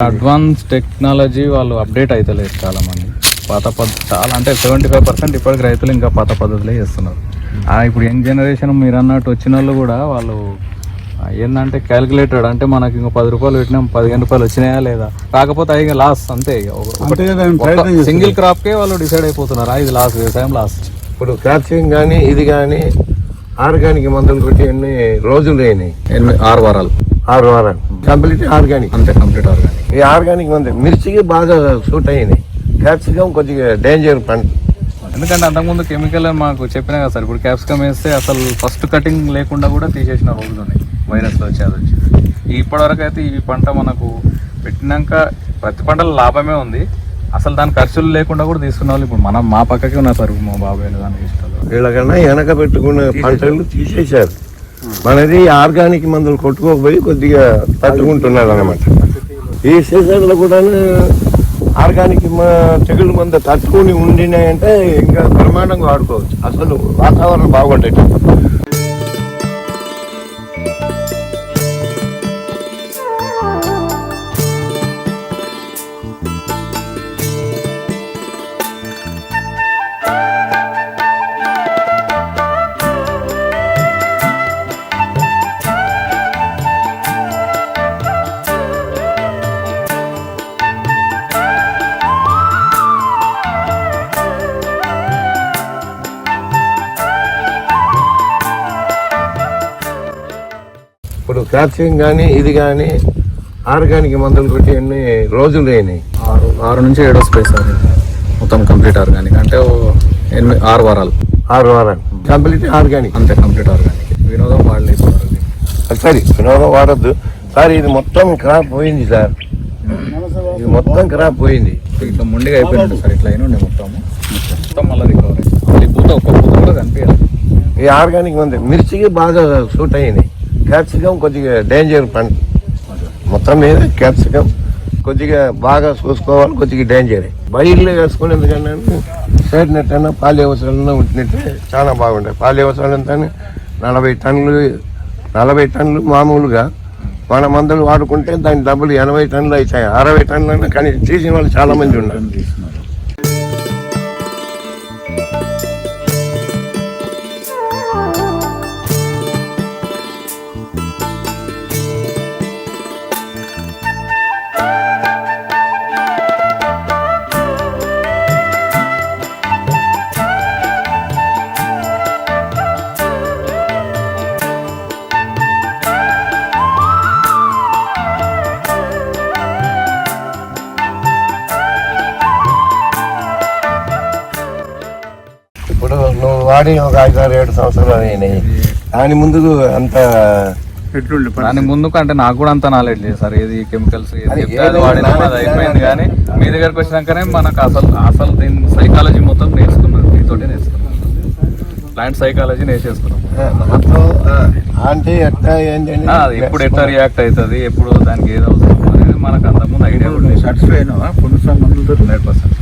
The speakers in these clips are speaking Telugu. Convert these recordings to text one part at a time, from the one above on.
అడ్వాన్స్ టెక్నాలజీ వాళ్ళు అప్డేట్ అవుతలేరు చాలా మంది పాత పద్ధతి చాలా అంటే సెవెంటీ ఫైవ్ పర్సెంట్ ఇప్పటికి రైతులు ఇంకా పాత పద్ధతులే చేస్తున్నారు. ఆ, ఇప్పుడు యంగ్ జనరేషన్ మీరు అన్నట్టు వచ్చిన వాళ్ళు కూడా వాళ్ళు ఆ, ఏందంటే క్యాలిక్యులేటెడ్ అంటే మనకి ఇంకా పది రూపాయలు పెట్టినాం పదిహేను రూపాయలు వచ్చినాయా లేదా? కాకపోతే ఇక లాస్ అంతే ఇక. సింగిల్ క్రాప్కే వాళ్ళు డిసైడ్ అయిపోతున్నారు. ఇది లాస్ వ్యవసాయం లాస్. ఇప్పుడు క్రాప్సింగ్ కానీ ఇది కానీ ఆర్గానిక్ మందులు కొట్టి ఎన్ని రోజులు అయినాయి. ఎనిమిది ఆరు వారాలు. ఆరు వారాలు. Complete organic. అంతే కంప్లీట్ ఆర్గానిక్. ఈ ఆర్గానిక్ మందు మిర్చికి బాగా సూట్ అయినాయి. క్యాప్సికం కొద్దిగా డేంజర్ పంట ఎందుకంటే అంతకుముందు కెమికల్ మాకు చెప్పినా కదా సార్ ఇప్పుడు క్యాప్సికమ్ వేస్తే అసలు ఫస్ట్ కటింగ్ లేకుండా కూడా తీసేసిన రోజులు ఉన్నాయి వైరస్లో వచ్చి అది వచ్చి ఇప్పటివరకు అయితే ఈ పంట మనకు పెట్టినాక ప్రతి పంటలో లాభమే ఉంది. అసలు దాని ఖర్చులు లేకుండా కూడా తీసుకున్న వాళ్ళు ఇప్పుడు మనం మా పక్కకే ఉన్నారు సార్ మా బాబాయ్ దానికి ఇష్టాలు. వీళ్ళకన్నా వెనక పెట్టుకున్న పంటలు తీసేశారు. మనది ఆర్గానిక్ మందులు కొట్టుకోకపోయి కొద్దిగా తట్టుకుంటున్నారు అనమాట ఈ సీజన్లో కూడా ఆర్గానిక్ మ- తెగులు మందు తట్టుకుని ఉండినాయంటే ఇంకా బ్రహ్మాండంగా వాడుకోవచ్చు. అసలు వాతావరణం బాగుండేది ఇప్పుడు క్రాప్సింగ్ కానీ ఇది కానీ ఆర్గానిక్ మందులు కొట్టి ఎన్ని రోజులు అయినాయి? ఆరు ఆరు నుంచి ఏడు వస్తాయి సార్. మొత్తం కంప్లీట్ ఆర్గానిక్. అంటే ఎనిమిది ఆరు వారాలు. ఆరు వారాలు. Complete organic. అంతే కంప్లీట్ ఆర్గానిక్. వినోదం వాళ్ళే సరే వినోదం వాడద్దు. సార్ ఇది మొత్తం క్రాప్ పోయింది సార్. ఇది మొత్తం క్రాప్ పోయింది. ఇట్లా ముండిగా అయిపోయినట్టు సార్. ఇట్లా అయిన మొత్తం మొత్తం మళ్ళీ రికవర్ అయింది. పూత ఒక్క పూత కూడా కనిపించాలి ఈ ఆర్గానిక్ మందు మిర్చికి బాగా సూట్ అయినాయి. క్యాప్సికం కొద్దిగా డేంజర్ పంట మొత్తం మీద క్యాప్సికం కొద్దిగా బాగా చూసుకోవాలి కొద్దిగా డేంజర్ బయలు వేసుకుని ఎందుకంటే సైడ్ నెట్ అయినా పాలి ఉంటున్నట్టే చాలా బాగుంటాయి. పాలి ఎంత నలభై టన్నులు నలభై టన్నులు మామూలుగా మన మందులు వాడుకుంటే దాని డబ్బులు ఎనభై టన్నులు అవుతాయి అరవై టన్నులు కానీ తీసిన వాళ్ళు చాలామంది ఉన్నారు. వాడి ఒక ఐదు ఆరు ఏడు సంవత్సరాలు అయినాయి. దాని ముందు అంత ఎట్లుండే? దాని ముందుకు అంటే నాకు కూడా అంత నాలెడ్జ్ లేదు సార్. ఏది కెమికల్స్ ఏది వాడినా అది అయిపోయింది కానీ మీ దగ్గరకు వచ్చినాకనే మనకు అసలు అసలు దీని సైకాలజీ మొత్తం నేర్చుకున్నాను మీతోటే నేర్చుకున్నాను ప్లాంట్ సైకాలజీ నేర్చేసుకున్నాం. అంటే ఎట్లా ఎప్పుడు ఎట్లా రియాక్ట్ అవుతుంది ఎప్పుడు దానికి ఏది అవసరం అనేది మనకు అంతకుముందు ఐడియా కూడా లేదు. సాటిస్ఫై అయినావా? పునః మందులతో హండ్రెడ్ పర్సెంట్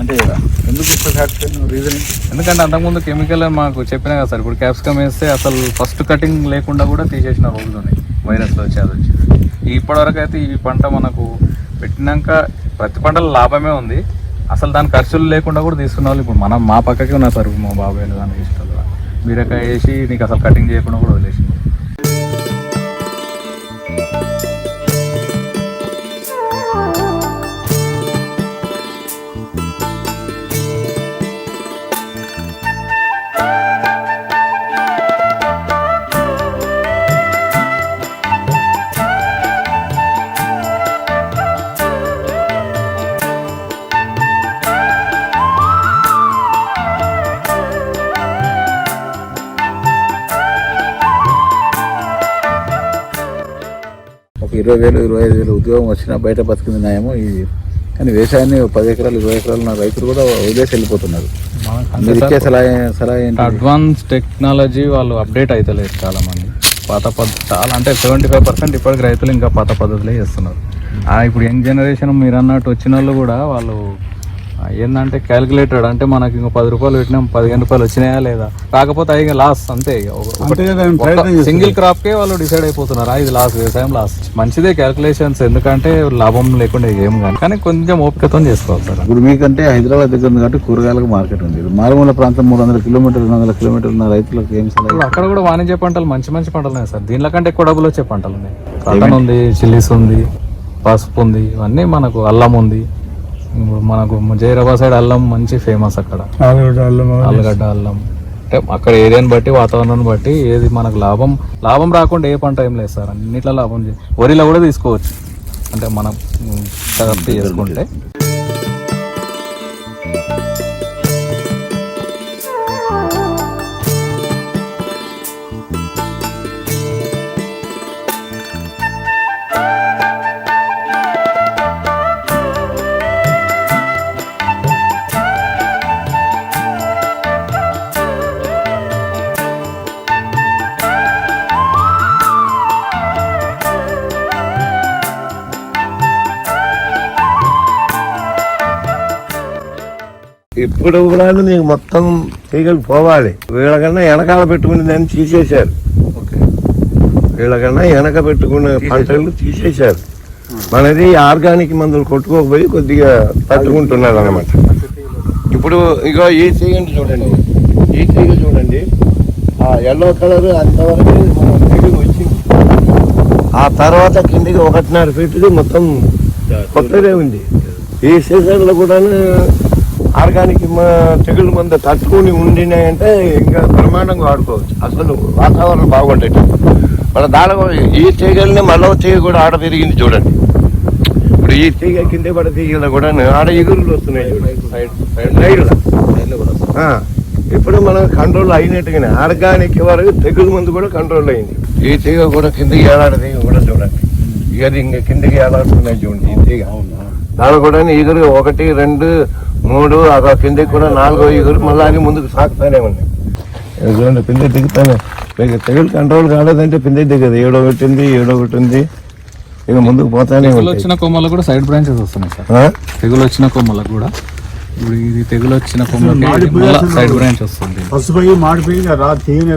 అంటే ఎందుకు ఇప్పుడు సాటిస్ఫై అయినావు రీజన్ ఎందుకంటే అంతకుముందు కెమికల్ మాకు చెప్పినా కదా సార్ ఇప్పుడు క్యాప్సికమ్ వేస్తే అసలు ఫస్ట్ కటింగ్ లేకుండా కూడా తీసేసిన రోజులు ఉన్నాయి వైరస్లో వచ్చి అది వచ్చి. ఇప్పటివరకు అయితే ఈ పంట మనకు పెట్టినాక ప్రతి పంటలో లాభమే ఉంది. అసలు దాని ఖర్చులు లేకుండా కూడా తీసుకున్న వాళ్ళు ఇప్పుడు మనం మా పక్కకే ఉన్నారు సార్ మా బాబాయ్ దానికి ఇష్టాలు. బీరకాయ వేసి నీకు అసలు కటింగ్ చేయకుండా కూడా వదిలేసింది. ఒక ఇరవై వేలు ఇరవై ఐదు వేలు ఉద్యోగం వచ్చినా బయట బతికింది న్యాయమో ఇది కానీ వ్యవసాయాన్ని పది ఎకరాలు ఇరవై ఎకరాలు ఉన్న రైతులు కూడా వదిలేసి వెళ్ళిపోతున్నారు. మీరు ఇచ్చే సలహా సలహా ఏంటి అడ్వాన్స్ టెక్నాలజీ వాళ్ళు అప్డేట్ అవుతలేరు చాలా మంది పాత పద్ధతి చాలా అంటే సెవెంటీ ఫైవ్ పర్సెంట్ ఇప్పటికి రైతులు ఇంకా పాత పద్ధతులే చేస్తున్నారు. ఇప్పుడు యంగ్ జనరేషన్ మీరు అన్నట్టు వచ్చిన వాళ్ళు కూడా వాళ్ళు ఏందంటే క్యాలిక్యులేటెడ్ అంటే మనకి ఇంకో పది రూపాయలు పెట్టినాం పదిహేను రూపాయలు వచ్చినాయా లేదా? కాకపోతే అవి లాస్ అంతే. ఇక. సింగిల్ క్రాప్ కే వాళ్ళు డిసైడ్ అయిపోతున్నారు. "ఆ, ఇది లాస్ వ్యవసాయం లాస్ మంచిదే క్యాలిక్యులేషన్స్ ఎందుకంటే లాభం లేకుండా ఏం కానీ కానీ కొంచెం ఓపికతో చేసుకోవాలి సార్. ఇప్పుడు మీకంటే హైదరాబాద్ దగ్గర ఉంది కాబట్టి కూరగాయలకు మార్కెట్ ఉంది. మారుమూల ప్రాంతం మూడు వందల కిలోమీటర్లు రెండు వందల కిలోమీటర్లు ఉన్న రైతులకు ఏం ఇప్పుడు అక్కడ కూడా వాణిజ్య పంటలు మంచి మంచి పంటలు ఉన్నాయి సార్. దీనిలో కంటే ఎక్కువ డబ్బులు వచ్చే పంటలు ఉన్నాయి. కాటన్ ఉంది చిల్లీస్ ఉంది పసుపు ఉంది ఇవన్నీ మనకు అల్లం ఉంది. ఇప్పుడు మనకు జైరాబాద్ సైడ్ అల్లం మంచి ఫేమస్ అక్కడ. ఆలుగడ్డ అల్లం అంటే అక్కడ ఏరియాని బట్టి వాతావరణాన్ని బట్టి ఏది మనకు లాభం లాభం రాకుండా ఏ పంట ఏం లేదు సార్. అన్నిట్లో లాభం వరిలో కూడా తీసుకోవచ్చు. అంటే మనం చేసుకుంటే. ఇప్పుడు కూడా నీకు మొత్తం తీగలు పోవాలి. వీళ్ళకన్నా వెనకాల పెట్టుకుని దాన్ని తీసేశారు. వీళ్ళకన్నా వెనక పెట్టుకున్న పంటలు తీసేశారు. మనది ఆర్గానిక్ మందులు కొట్టుకోకపోయి కొద్దిగా తట్టుకుంటున్నారు అనమాట ఇప్పుడు ఇగో ఈ తీగని చూడండి. ఈ తీగ చూడండి. ఆ ఎల్లో కలర్ అంతవరకు మన వచ్చింది. ఆ తర్వాత కిందికి ఒకటిన్నర ఫీట్ది మొత్తం కొత్తదే ఉంది. ఈ సీజన్లో కూడా ఆర్గానిక్ మ- తెగులు మందు తట్టుకుని ఉండినాయంటే ఇంకా బ్రహ్మాండంగా ఆడుకోవచ్చు. అసలు వాతావరణం బాగుండేది. మన దాని ఈ తీగల్ని మళ్ళీ తీగ కూడా ఆడ పెరిగింది చూడండి. ఇప్పుడు ఈ తీగ కింద పడ తీగల కూడా ఆడ ఎగురులు వస్తున్నాయి చూడండి. ఇప్పుడు మనం కంట్రోల్ అయినట్టుగానే ఆర్గానిక్ వరకు తెగులు మందు కూడా కంట్రోల్ అయింది. ఈ తీగ కూడా కిందికి ఏలాడ తీగ కూడా చూడండి. ఇక ఇంకా కిందికి ఏలాడుతున్నాయి చూడండి ఈ తీగ. దాని కూడా ఎగురు ఒకటి రెండు మూడు అక్కడ కిందకి కూడా నాలుగో ఎగురు మళ్ళీ అని ముందుకు సాగుతానే ఉన్నాయి. చూడండి పిందె దిగుతానే. మీకు తెగులు కంట్రోల్ కాలేదంటే పిందె దిగదు. ఏడో ఒకటి ఉంది ఏడో ఒకటి ఉంది. ఇక ముందుకు పోతానే తెగులు వచ్చిన కొమ్మలకు కూడా సైడ్ బ్రాంచెస్ వస్తున్నాయి సార్? తెగులు వచ్చిన కొమ్మలకు కూడా. ఇప్పుడు ఇది తెగులు వచ్చిన కొమ్మలకి సైడ్ బ్రాంచ్ వస్తుంది. పసుపోయి మాడిపోయి రా తీయనే